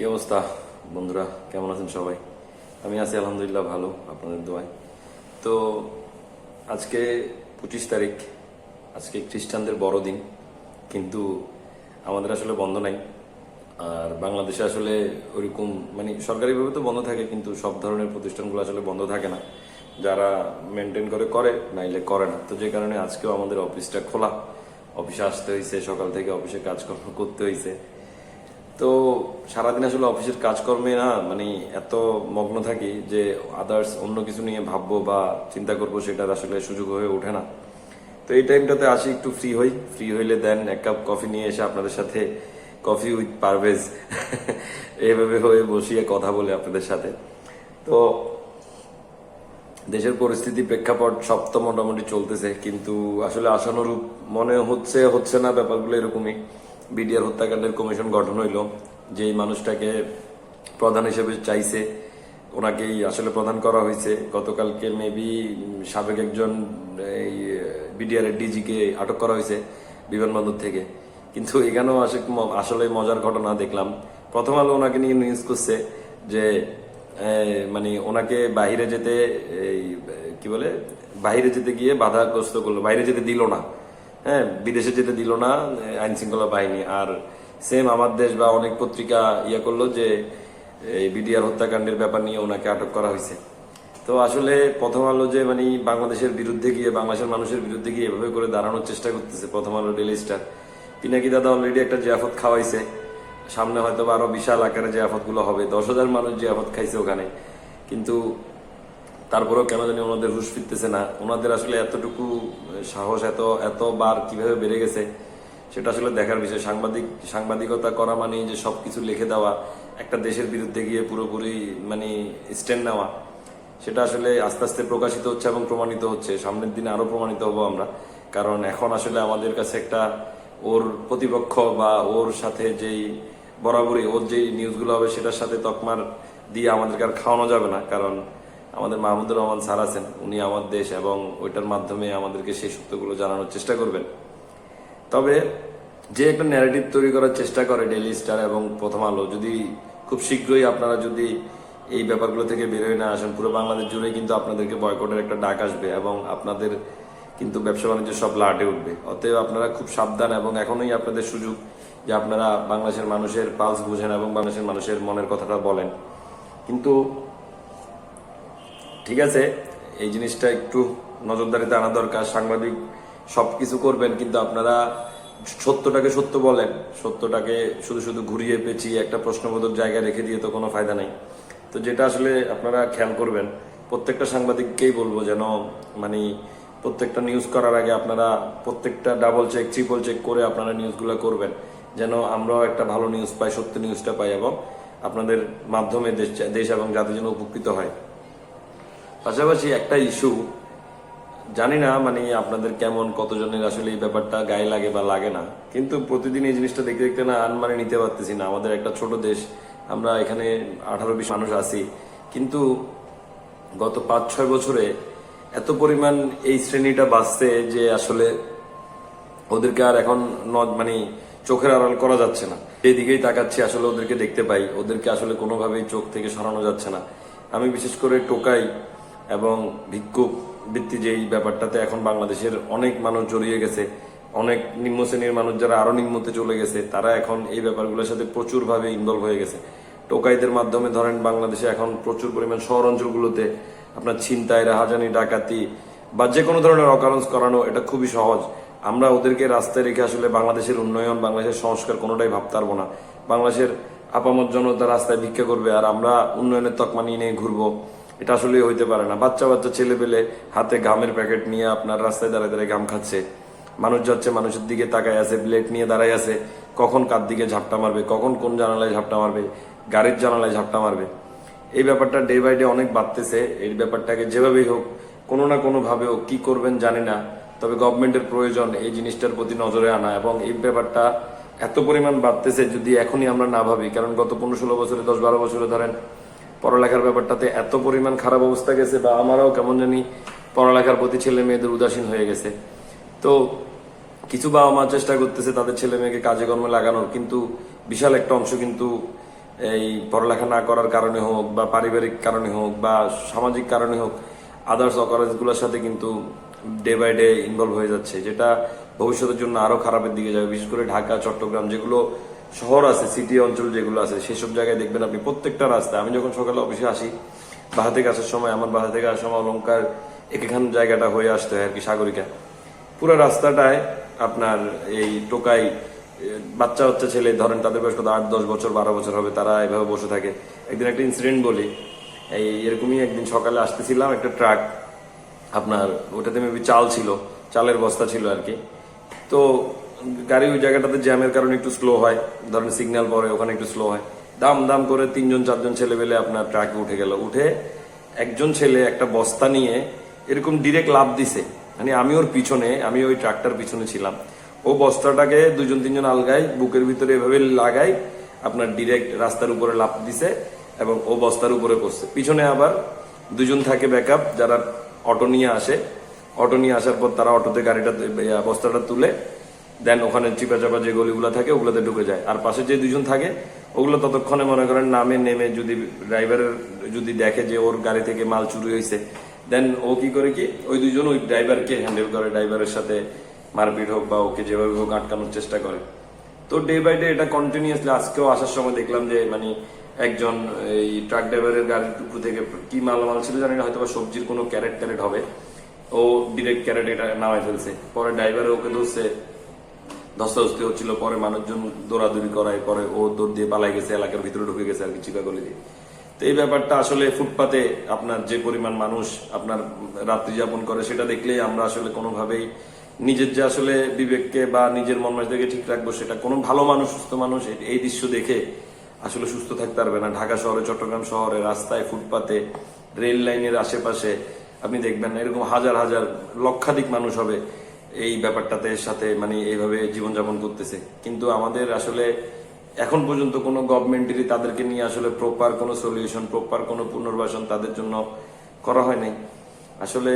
কি অবস্থা? বন্ধুরা, কেমন আছেন সবাই? আমি আছি আলহামদুলিল্লাহ ভালো, আপনাদের দোয়ায়। তো আজকে পঁচিশ তারিখ, আজকে খ্রিস্টানদের বড়দিন কিন্তু আমাদের আসলে বন্ধ নাই। আর বাংলাদেশে আসলে ওইরকম মানে সরকারিভাবে তো বন্ধ থাকে, কিন্তু সব ধরনের প্রতিষ্ঠানগুলো আসলে বন্ধ থাকে না। যারা মেনটেন করে করে, নাইলে করে না। তো যে কারণে আজকেও আমাদের অফিসটা খোলা। অফিসে আসতে হয়েছে সকাল থেকে অফিসে কাজকর্ম করতে হয়েছে তো সারাদিন আসলে অফিসের কাজকর্মে না মানে এত মগ্ন থাকি যে আদার্স অন্য কিছু নিয়ে ভাববো বা চিন্তা করব সেটার আসলে সুযোগ হয়ে ওঠে না। তো এই টাইমটাতে আসি, একটু ফ্রি হই। ফ্রি হইলে দেন এক কাপ কফি নিয়ে এসে আপনাদের সাথে কফি উইথ পারভেজ এভাবে হয়ে বসিয়ে কথা বলে আপনাদের সাথে। তো দেশের পরিস্থিতি প্রেক্ষাপট সব তো মোটামুটি চলতেছে, কিন্তু আসলে আশানুরূপ মনে হচ্ছে হচ্ছে না ব্যাপারগুলো এরকমই। বিডিআর হত্যাকাণ্ডের কমিশন গঠন হইল, যেই মানুষটাকে প্রধান হিসেবে চাইছে, ওনাকেই আসলে প্রধান করা হয়েছে গতকালকে মেবি সাবেক একজন এই বিডিআর এর ডিজিকে আটক করা হয়েছে বিমানবন্দর থেকে। কিন্তু এখানেও আসে- আসলে মজার ঘটনা দেখলাম। প্রথম আলো ওনাকে নিয়ে নিউজ করছে যে মানে ওনাকে বাইরে যেতে এই, কি বলে বাইরে যেতে গিয়ে বাধাগ্রস্ত করল বাইরে যেতে দিল না। হ্যাঁ বিদেশে যেতে দিল না, আইন শৃঙ্খলা বাহিনী। আর সেম আমার দেশ বা অনেক পত্রিকা ইয়ে করল যে, এই বিডিআর হত্যাকাণ্ডের ব্যাপার নিয়ে ওনাকে আটক করা হয়েছে। তো আসলে প্রথম আলো যে মানে বাংলাদেশের বিরুদ্ধে গিয়ে বাংলাদেশের মানুষের বিরুদ্ধে গিয়ে এভাবে করে দাঁড়ানোর চেষ্টা করতেছে প্রথম আলো ডেলি স্টার। পিনাকি দাদা অলরেডি একটা জিয়াফত খাওয়াইছে। সামনে হয়তো আরও বিশাল আকারে জিয়াফতগুলো হবে। দশ হাজার মানুষ জিয়াফত খাইছে ওখানে। কিন্তু তারপরেও কেন জানি ওনাদের হুশ ফিরতেছে না। ওনাদের আসলে এতটুকু সাহস এত এত বার কীভাবে বেড়ে গেছে, সেটা আসলে দেখার বিষয়। সাংবাদিক, সাংবাদিকতা করা মানে যে সবকিছু লিখে দেওয়া, একটা দেশের বিরুদ্ধে গিয়ে পুরোপুরি মানে স্ট্যান্ড নেওয়া, সেটা আসলে আস্তে আস্তে প্রকাশিত হচ্ছে এবং প্রমাণিত হচ্ছে। সামনের দিনে আরও প্রমাণিত হব আমরা। কারণ এখন আসলে আমাদের কাছে একটা ওর প্রতিপক্ষ বা ওর সাথে যেই বরাবরই, ওর যেই নিউজগুলো হবে, সেটার সাথে তকমার দিয়ে আমাদেরকে আর খাওয়ানো যাবে না। কারণ আমাদের মাহমুদুর রহমান স্যার আছেন, উনি আমার দেশ এবং ওইটার মাধ্যমে আমাদেরকে সেই সত্যগুলো জানানোর চেষ্টা করবেন। তবে যে একটা ন্যারেটিভ তৈরি করার চেষ্টা করে ডেইলি স্টার এবং প্রথম আলো, যদি খুব শীঘ্রই আপনারা যদি এই ব্যাপারগুলো থেকে বেরোয় না আসেন, পুরো বাংলাদেশ জুড়ে কিন্তু আপনাদেরকে বয়কটের একটা ডাক আসবে এবং আপনাদের কিন্তু ব্যবসা বাণিজ্য সব লাটে উঠবে। অতএব আপনারা খুব সাবধান এবং এখনোই আপনাদের সুযোগ যে আপনারা বাংলাদেশের মানুষের পালস বুঝেন এবং বাংলাদেশের মানুষের মনের কথাটা বলেন। কিন্তু ঠিক আছে, এই জিনিসটা একটু নজরদারিতে আনা দরকার, সাংবাদিক সবকিছু করবেন, কিন্তু আপনারা সত্যটাকে সত্য বলেন, সত্যটাকে শুধু শুধু ঘুরিয়ে পেঁচিয়ে একটা প্রশ্নবোধক জায়গায় রেখে দিয়ে তো কোনো ফায়দা নেই। তো যেটা আসলে আপনারা খেয়াল করবেন, প্রত্যেকটা সাংবাদিককেই বলব যেন মানে প্রত্যেকটা নিউজ করার আগে আপনারা প্রত্যেকটা ডাবল চেক ট্রিপল চেক করে আপনারা নিউজগুলো করবেন, যেন আমরাও একটা ভালো নিউজ পাই, সত্য নিউজটা পাই এবং আপনাদের মাধ্যমে দেশ দেশ এবং জাতি যেন উপকৃত হয়। পাশাপাশি একটা ইস্যু জানি না মানে আপনাদের কেমন, কতজনের আসলে এই ব্যাপারটা গায়ে লাগে বা লাগে না, কিন্তু প্রতিদিন এই জিনিসটা দেখতে দেখতে না আনমানে নিতে পারতেছি না। আমাদের একটা ছোট দেশ, আমরা এখানে আঠারো বিশ মানুষ আছি, কিন্তু গত পাঁচ, ছয় বছরে এত পরিমাণ এই শ্রেণীটা বাঁচছে যে আসলে ওদেরকে আর এখন ন- মানে চোখের আড়াল করা যাচ্ছে না। এই দিকেই তাকাচ্ছি আসলে ওদেরকে দেখতে পাই, ওদেরকে আসলে কোনোভাবেই চোখ থেকে সরানো যাচ্ছে না। আমি বিশেষ করে টোকাই এবং ভিক্ষুক বৃত্তি যেই ব্যাপারটাতে এখন বাংলাদেশের অনেক মানুষ জড়িয়ে গেছে, অনেক নিম্ন শ্রেণির মানুষ যারা আরও নিম্নতে চলে গেছে, তারা এখন এই ব্যাপারগুলোর সাথে প্রচুর ভাবে ইনভলভ হয়ে গেছে। টোকাইদের মাধ্যমে ধরেন বাংলাদেশে এখন প্রচুর পরিমাণ শহর অঞ্চলগুলোতে আপনার ছিনতাই, রাহাজানি, ডাকাতি বা যে কোনো ধরনের অকারেন্স করানো এটা খুবই সহজ। আমরা ওদেরকে রাস্তায় রেখে আসলে বাংলাদেশের উন্নয়ন, বাংলাদেশের সংস্কার কোনোটাই ভাবতে পারব না। বাংলাদেশের আপামত জনতা রাস্তায় ভিক্ষা করবে আর আমরা উন্নয়নের তকমা নিয়ে নিয়ে ঘুরবো। এটা আসলে হইতে পারে না। বাচ্চা বাচ্চা ছেলে পেলে হাতে গামের প্যাকেট নিয়ে আপনার রাস্তায় দাঁড়ায় দাঁড়ায় গাম খাচ্ছে। মানুষ যাচ্ছে, মানুষের দিকে তাকায় আছে প্লেট নিয়ে দাঁড়ায় আছে। কখন কার দিকে ঝাপটা মারবে, কখন কোন জানালায় ঝাপটা মারবে, গাড়ির জানালায় ঝাপটা মারবে। এই ব্যাপারটা ডে বাই ডে অনেক বাড়তেছে। এই ব্যাপারটাকে যেভাবেই হোক, কোনো না কোনো ভাবে হোক, কি করবেন জানি না। তবে গভর্নমেন্টের প্রয়োজন এই জিনিসটার প্রতি নজরে আনা এবং এই ব্যাপারটা এত পরিমাণ বাড়তেছে যদি এখনই আমরা না ভাবি, কারণ গত পনেরো ষোলো বছরে, দশ বারো বছরে ধরেন পড়ালেখার ব্যাপারটাতে এত পরিমাণ খারাপ অবস্থা গেছে বা আমারও কেমন জানি পড়ালেখার প্রতি ছেলে মেয়েদের উদাসীন হয়ে গেছে। তো কিছু বাবা মা চেষ্টা করতেছে তাদের ছেলে মেয়েকে কাজে কর্মে লাগানোর, কিন্তু বিশাল একটা অংশ কিন্তু এই পড়ালেখা না করার কারণে হোক বা পারিবারিক কারণে হোক বা সামাজিক কারণে হোক আদার্স অকারেজগুলোর সাথে কিন্তু ডে বাই ডে ইনভলভ হয়ে যাচ্ছে, যেটা ভবিষ্যতের জন্য আরও খারাপের দিকে যাবে। বিশেষ করে ঢাকা, চট্টগ্রাম যেগুলো শহর আছে সিটি অঞ্চল যেগুলো আছে, সেসব জায়গায় দেখবেন আপনি প্রত্যেকটা রাস্তায়। আমি যখন সকালে অফিসে আসি বাহা থেকে আসার সময়, আমার বাহা থেকে আসার সময় অলঙ্কার এখান জায়গাটা হয়ে আসতে হয় আর কি সাগরিকা। পুরো রাস্তাটায় আপনার এই টোকাই বাচ্চা হচ্ছে ছেলে, ধরেন তাদের বয়স কত, আট, দশ বছর, বারো বছর হবে, তারা এভাবে বসে থাকে। একদিন একটা ইনসিডেন্ট বলি, এই এরকমই একদিন সকালে আসতেছিলাম একটা ট্রাক আপনার ওটাতে মেবি চাল ছিল, চালের বস্তা ছিল আর কি। তো গাড়ি ওই জায়গাটাতে জ্যামের কারণে একটু স্লো হয়। ধরেন সিগন্যাল পরে ওখানে একটু স্লো হয়। দাম দাম করে তিনজন, চারজন ছেলে পেলে আপনার ট্রাকে উঠে গেল। উঠে একজন ছেলে একটা বস্তা নিয়ে এরকম ডিরেক্ট লাভ দিছে। মানে আমি ওর পিছনে, আমি ওই ট্রাকটার পিছনে ছিলাম। ও বস্তাটাকে দুজন, তিনজন আলগায় বুকের ভিতরে এভাবে লাগাই আপনার ডিরেক্ট রাস্তার উপরে লাভ দিছে এবং ও বস্তার উপরে পড়ছে পিছনে আবার দুজন থাকে ব্যাকআপ যারা অটো নিয়ে আসে। অটো নিয়ে আসার পর তারা অটোতে গাড়িটা বস্তাটা তুলে দেন ওখানে চিপা চাপা যে গলিগুলো থাকে, ওগুলোতে ঢুকে যায়। আর পাশে যে দুজন থাকে, ওগুলো ততক্ষণে মনে করেন নামে, নেমে যদি ড্রাইভারের যদি দেখে যে ওর গাড়ি থেকে মাল চুরি হয়েছে দেন ও কি করে কি, ওই দুজন ওই ড্রাইভারকে হ্যান্ডেল করে ড্রাইভারের সাথে মারপিট হোক বা ওকে যেভাবে হোক আটকানোর চেষ্টা করে। তো ডে বাই ডে এটা কন্টিনিউসলি আজকেও আসার সময় দেখলাম যে মানে একজন এই ট্রাক ড্রাইভারের গাড়ির উপর থেকে কি মালামাল ছিল জানি না হয়তো বা সবজির কোনো ক্যারেট ট্যারেট হবে। ও ডিরেক্ট ক্যারেট এটা নামায় ফেলছে। পরে ড্রাইভার ওকে ধরছে ধস্তাধস্তি হচ্ছিল, পরে মানুষজন দৌড়াদৌড়ি করায়, পরে ও দৌড় দিয়ে পালাই গেছে, এলাকার ভিতরে ঢুকে গেছে আর কি চিকাগলি। দিয়ে তো এই ব্যাপারটা আসলে ফুটপাতে আপনার যে পরিমাণ মানুষ আপনার রাত্রি যাপন করে, সেটা দেখলেই আমরা আসলে কোনোভাবেই নিজের যে আসলে বিবেককে বা নিজের মন মাঝে ঠিক রাখব, সেটা কোনো ভালো মানুষ, সুস্থ মানুষ এই- এই দৃশ্য দেখে আসলে সুস্থ থাকতে পারবে না। ঢাকা শহরে, চট্টগ্রাম শহরে, রাস্তায়, ফুটপাতে, রেল লাইনের আশেপাশে, আপনি দেখবেন এরকম হাজার হাজার লক্ষাধিক মানুষ হবে। এই ব্যাপারটাতে সাথে মানে এইভাবে জীবনযাপন করতেছে। কিন্তু আমাদের আসলে এখন পর্যন্ত কোনো গভর্নমেন্টেরই তাদেরকে নিয়ে আসলে প্রপার কোনো সলিউশন প্রপার কোনো পুনর্বাসন তাদের জন্য করা হয় নাই। আসলে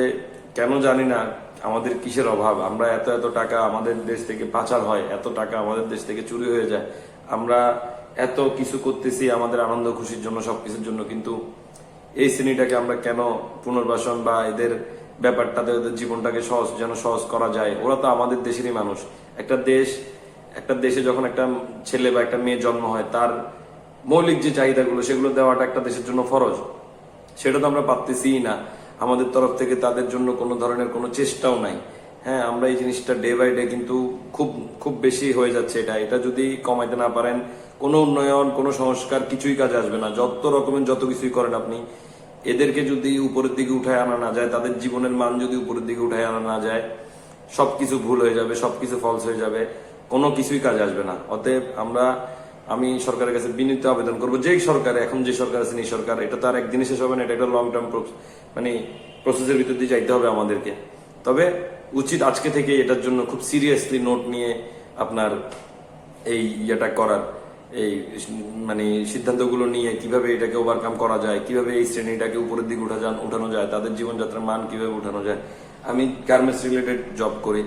কেন জানি না, আমাদের কিসের অভাব? আমরা এত এত টাকা আমাদের দেশ থেকে পাচার হয়, এত টাকা আমাদের দেশ থেকে চুরি হয়ে যায়। আমরা এত কিছু করতেছি আমাদের আনন্দ খুশির জন্য, সবকিছুর জন্য, কিন্তু এই শ্রেণীটাকে আমরা কেন পুনর্বাসন বা এদের ব্যাপারটাতে ওদের জীবনটাকে সহজ, যেন সহজ করা যায়। ওরা তো আমাদের দেশেরই মানুষ। একটা দেশ, একটা দেশে যখন একটা ছেলে বা একটা মেয়ে জন্ম হয়, তার মৌলিক যে চাহিদাগুলো, সেগুলো দেওয়াটা একটা দেশের জন্য ফরজ। সেটা তো আমরা পারতেছি না। আমাদের তরফ থেকে তাদের জন্য কোনো ধরনের কোনো চেষ্টাও নাই। হ্যাঁ আমরা এই জিনিসটা ডে বাই ডে কিন্তু খুব খুব বেশি হয়ে যাচ্ছে এটা। এটা যদি কমাইতে না পারেন, কোনো উন্নয়ন, কোনো সংস্কার কিছুই কাজে আসবে না। যত রকমের যত কিছুই করেন আপনি এদেরকে যদি উপরের দিকে উঠায় আনা না যায়, তাদের জীবনের মান যদি উপরের দিকে উঠায় আনা না যায়, সবকিছু ভুল হয়ে যাবে, সবকিছু ফলস হয়ে যাবে, কোনো কিছুই কাজে আসবে না। অতএব আমরা, আমি সরকারের কাছে বিনীত আবেদন করব, যেই সরকার, এখন যে সরকার আছেন এই সরকার, এটা তো আর একদিনে শেষ হবে না, এটা একটা লং টার্ম মানে প্রসেসের ভিতর দিয়ে যাইতে হবে আমাদেরকে। তবে উচিত আজকে থেকে এটার জন্য খুব সিরিয়াসলি নোট নিয়ে আপনার এই ইয়েটা করার। এই মানে সিদ্ধান্তগুলো নিয়ে কীভাবে এটাকে ওভারকাম করা যায়, কীভাবে এই শ্রেণীটাকে উপরের দিকে উঠা যান, উঠানো যায়, তাদের জীবনযাত্রার মান কীভাবে উঠানো যায়। আমি গার্মেন্টস রিলেটেড জব করি।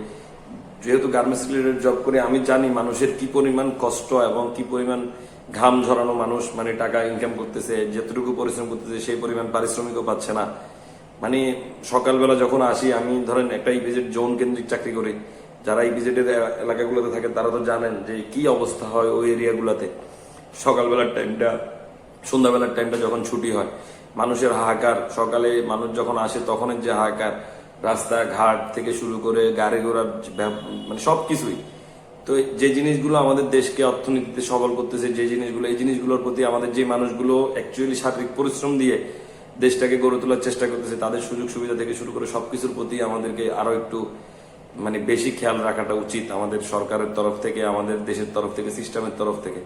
যেহেতু গার্মেন্টস রিলেটেড জব করে, আমি জানি মানুষের কি পরিমাণ কষ্ট এবং কি পরিমাণ ঘাম ঝরানো মানুষ মানে টাকা ইনকাম করতেছে, যতটুকু পরিশ্রম করতেছে, সেই পরিমাণ পারিশ্রমিকও পাচ্ছে না। মানে সকালবেলা যখন আসি, আমি ধরেন একটা ইপিজেড জোন কেন্দ্রিক চাকরি করি। যারা ইপিজেডের এলাকাগুলোতে থাকে, তারা তো জানেন যে কি অবস্থা হয় ওই এরিয়াগুলোতে সকালবেলার টাইমটা সন্ধ্যাবেলার টাইমটা যখন ছুটি হয়, মানুষের হাহাকার, সকালে মানুষ যখন আসে তখনের যে হাহাকার রাস্তা ঘাট থেকে শুরু করে গাড়ি ব্যাপ- মানে সবকিছুই। তো যে জিনিসগুলো আমাদের দেশকে অর্থনীতিতে সবল করতেছে, যে জিনিসগুলো, এই জিনিসগুলোর প্রতি আমাদের যে মানুষগুলো অ্যাকচুয়ালি শারীরিক পরিশ্রম দিয়ে দেশটাকে গড়ে তোলার চেষ্টা করতেছে, তাদের সুযোগ সুবিধা থেকে শুরু করে সবকিছুর প্রতি আমাদেরকে আরও একটু মানে বেশি খেয়াল রাখাটা উচিত আমাদের সরকারের তরফ থেকে, আমাদের দেশের তরফ থেকে, সিস্টেমের তরফ থেকে।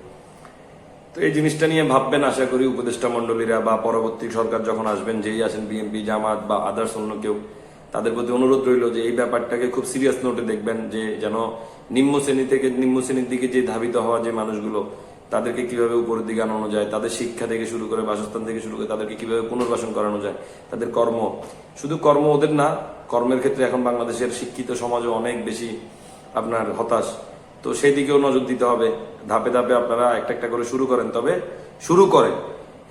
তো এই জিনিসটা নিয়ে ভাববেন আশা করি উপদেষ্টা মন্ডলীরা বা পরবর্তী সরকার যখন আসবেন, যেই আসেন বিএনপি, জামাত বা আদার্স অন্য কেউ, তাদের প্রতি অনুরোধ রইল যে এই ব্যাপারটাকে খুব সিরিয়াস নোটে দেখবেন যে যেন নিম্ন শ্রেণি থেকে, নিম্ন শ্রেণির দিকে যে ধাবিত হওয়া যে মানুষগুলো, তাদেরকে কীভাবে উপরের দিকে আনানো যায়, তাদের শিক্ষা থেকে শুরু করে বাসস্থান থেকে শুরু করে তাদেরকে কীভাবে পুনর্বাসন করানো যায়, তাদের কর্ম। শুধু কর্ম ওদের না কর্মের ক্ষেত্রে এখন বাংলাদেশের শিক্ষিত সমাজও অনেক বেশি আপনার হতাশ। তো সেই দিকেও নজর দিতে হবে। ধাপে ধাপে আপনারা একটা একটা করে শুরু করেন। তবে শুরু করেন।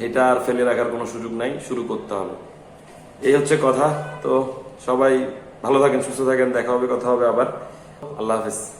এটা আর ফেলে রাখার কোনো সুযোগ নাই। শুরু করতে হবে। এই হচ্ছে কথা। তো সবাই ভালো থাকেন, সুস্থ থাকেন। দেখা হবে, কথা হবে আবার। আল্লাহ হাফিজ।